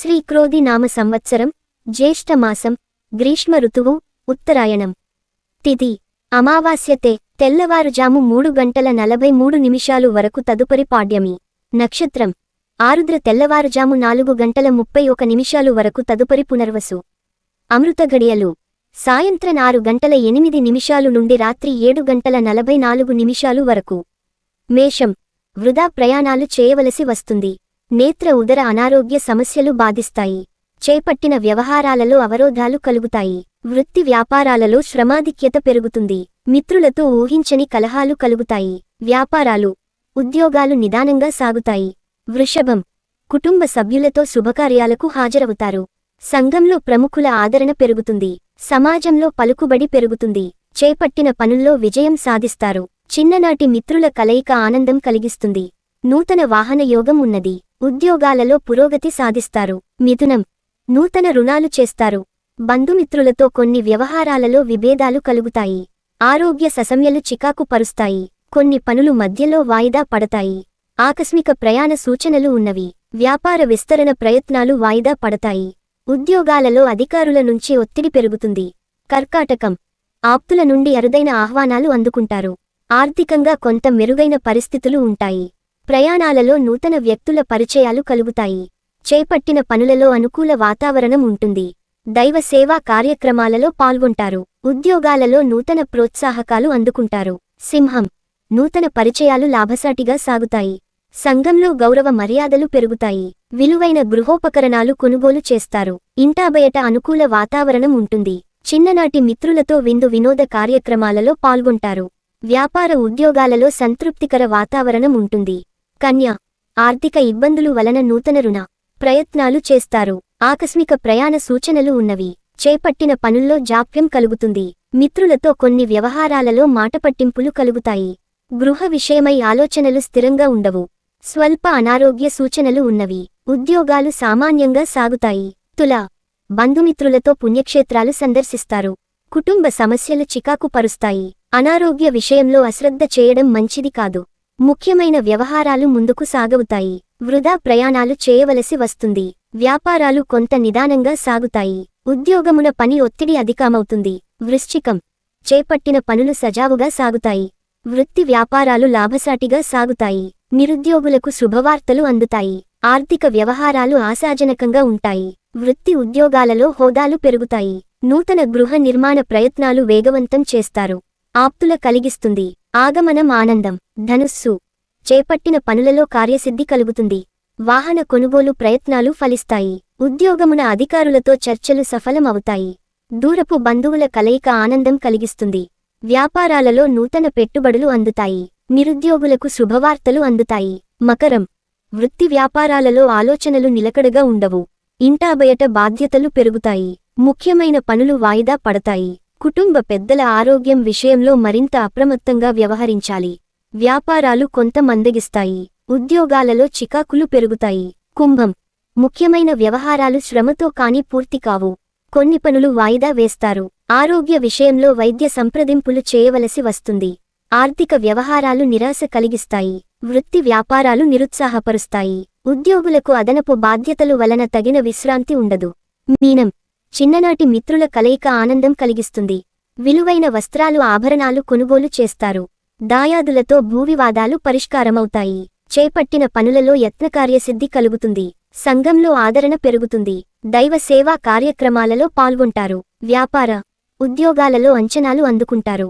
శ్రీక్రోధి నామ సంవత్సరం జ్యేష్ఠమాసం గ్రీష్మ ఋతువు ఉత్తరాయణం. తిథి అమావాస్యతే తెల్లవారుజాము మూడు గంటల నలభై మూడు నిమిషాలు వరకు తదుపరి పాడ్యమి. నక్షత్రం. ఆరుద్ర తెల్లవారుజాము నాలుగు గంటల ముప్పై ఒక నిమిషాలు వరకు తదుపరి పునర్వసు. అమృత గడియలు సాయంత్రం ఆరు గంటల ఎనిమిది నిమిషాలు నుండి రాత్రి ఏడు గంటల నలభై నాలుగు నిమిషాలు వరకు. మేషం. వృధా ప్రయాణాలు చేయవలసి వస్తుంది. నేత్ర ఉదర అనారోగ్య సమస్యలు బాధిస్తాయి. చేపట్టిన వ్యవహారాలలో అవరోధాలు కలుగుతాయి. వృత్తి వ్యాపారాలలో శ్రమాధిక్యత పెరుగుతుంది. మిత్రులతో ఊహించని కలహాలు కలుగుతాయి. వ్యాపారాలు ఉద్యోగాలు నిదానంగా సాగుతాయి. వృషభం కుటుంబ సభ్యులతో శుభకార్యాలకు హాజరవుతారు. సంఘంలో ప్రముఖుల ఆదరణ పెరుగుతుంది. సమాజంలో పలుకుబడి పెరుగుతుంది. చేపట్టిన పనుల్లో విజయం సాధిస్తారు. చిన్ననాటి మిత్రుల కలయిక ఆనందం కలిగిస్తుంది. నూతన వాహన యోగం ఉన్నది. ఉద్యోగాలలో పురోగతి సాధిస్తారు. మిథునం. నూతన రుణాలు చేస్తారు. బంధుమిత్రులతో కొన్ని వ్యవహారాలలో విభేదాలు కలుగుతాయి. ఆరోగ్య ససమ్యలు చికాకు పరుస్తాయి. కొన్ని పనులు మధ్యలో వాయిదా పడతాయి. ఆకస్మిక ప్రయాణ సూచనలు ఉన్నవి. వ్యాపార విస్తరణ ప్రయత్నాలు వాయిదా పడతాయి. ఉద్యోగాలలో అధికారుల నుంచి ఒత్తిడి పెరుగుతుంది. కర్కాటకం. ఆప్తుల నుండి అరుదైన ఆహ్వానాలు అందుకుంటారు. ఆర్థికంగా కొంత మెరుగైన పరిస్థితులు ఉంటాయి. ప్రయాణాలలో నూతన వ్యక్తుల పరిచయాలు కలుగుతాయి. చేపట్టిన పనులలో అనుకూల వాతావరణం ఉంటుంది. దైవ సేవా కార్యక్రమాలలో పాల్గొంటారు. ఉద్యోగాలలో నూతన ప్రోత్సాహకాలు అందుకుంటారు. సింహం. నూతన పరిచయాలు లాభసాటిగా సాగుతాయి. సంఘంలో గౌరవ మర్యాదలు పెరుగుతాయి. విలువైన గృహోపకరణాలు కొనుగోలు చేస్తారు. ఇంటాబయట అనుకూల వాతావరణం ఉంటుంది. చిన్ననాటి మిత్రులతో విందు వినోద కార్యక్రమాలలో పాల్గొంటారు. వ్యాపార ఉద్యోగాలలో సంతృప్తికర వాతావరణం ఉంటుంది. కన్య ఆర్థిక ఇబ్బందులు వలన నూతన రుణ ప్రయత్నాలు చేస్తారు. ఆకస్మిక ప్రయాణ సూచనలు ఉన్నవి. చేపట్టిన పనుల్లో జాప్యం కలుగుతుంది. మిత్రులతో కొన్ని వ్యవహారాలలో మాటపట్టింపులు కలుగుతాయి. గృహ విషయమై ఆలోచనలు స్థిరంగా ఉండవు. స్వల్ప అనారోగ్య సూచనలు ఉన్నవి. ఉద్యోగాలు సామాన్యంగా సాగుతాయి. తుల బంధుమిత్రులతో పుణ్యక్షేత్రాలు సందర్శిస్తారు. కుటుంబ సమస్యలు చికాకు పరుస్తాయి అనారోగ్య విషయంలో అశ్రద్ధ చేయడం మంచిది కాదు. ముఖ్యమైన వ్యవహారాలు ముందుకు సాగవుతాయి. వృధా ప్రయాణాలు చేయవలసి వస్తుంది. వ్యాపారాలు కొంత నిదానంగా సాగుతాయి. ఉద్యోగమున పని ఒత్తిడి అధికమవుతుంది. వృశ్చికం. చేపట్టిన పనులు సజావుగా సాగుతాయి. వృత్తి వ్యాపారాలు లాభసాటిగా సాగుతాయి. నిరుద్యోగులకు శుభవార్తలు అందుతాయి. ఆర్థిక వ్యవహారాలు ఆశాజనకంగా ఉంటాయి. వృత్తి ఉద్యోగాలలో హోదాలు పెరుగుతాయి. నూతన గృహ నిర్మాణ ప్రయత్నాలు వేగవంతం చేస్తారు. ఆప్తుల కలిగిస్తుంది. ఆగమనం ఆనందం. ధనుస్సు. చేపట్టిన పనులలో కార్యసిద్ధి కలుగుతుంది. వాహన కొనుగోలు ప్రయత్నాలు ఫలిస్తాయి. ఉద్యోగమున అధికారులతో చర్చలు సఫలమవుతాయి. దూరపు బంధువుల కలయిక ఆనందం కలిగిస్తుంది. వ్యాపారాలలో నూతన పెట్టుబడులు అందుతాయి. నిరుద్యోగులకు శుభవార్తలు అందుతాయి. మకరం. వృత్తి వ్యాపారాలలో ఆలోచనలు నిలకడగా ఉండవు. ఇంటాబయట బాధ్యతలు పెరుగుతాయి. ముఖ్యమైన పనులు వాయిదా పడతాయి. కుటుంబ పెద్దల ఆరోగ్యం విషయంలో మరింత అప్రమత్తంగా వ్యవహరించాలి. వ్యాపారాలు కొంత మందగిస్తాయి. ఉద్యోగాలలో చికాకులు పెరుగుతాయి. కుంభం. ముఖ్యమైన వ్యవహారాలు శ్రమతో కాని పూర్తి కావు. కొన్ని పనులు వాయిదా వేస్తారు. ఆరోగ్య విషయంలో వైద్య సంప్రదింపులు చేయవలసి వస్తుంది. ఆర్థిక వ్యవహారాలు నిరాశ కలిగిస్తాయి. వృత్తి వ్యాపారాలు నిరుత్సాహపరుస్తాయి. ఉద్యోగులకు అదనపు బాధ్యతలు వలన తగిన విశ్రాంతి ఉండదు. మీనం. చిన్ననాటి మిత్రుల కలయిక ఆనందం కలిగిస్తుంది. విలువైన వస్త్రాలు ఆభరణాలు కొనుగోలు చేస్తారు. దాయాదులతో భూవివాదాలు పరిష్కారమవుతాయి. చేపట్టిన పనులలో యత్నకార్యసిద్ధి కలుగుతుంది. సంఘంలో ఆదరణ పెరుగుతుంది. దైవ సేవా కార్యక్రమాలలో పాల్గొంటారు. వ్యాపార ఉద్యోగాలలో అంచనాలు అందుకుంటారు.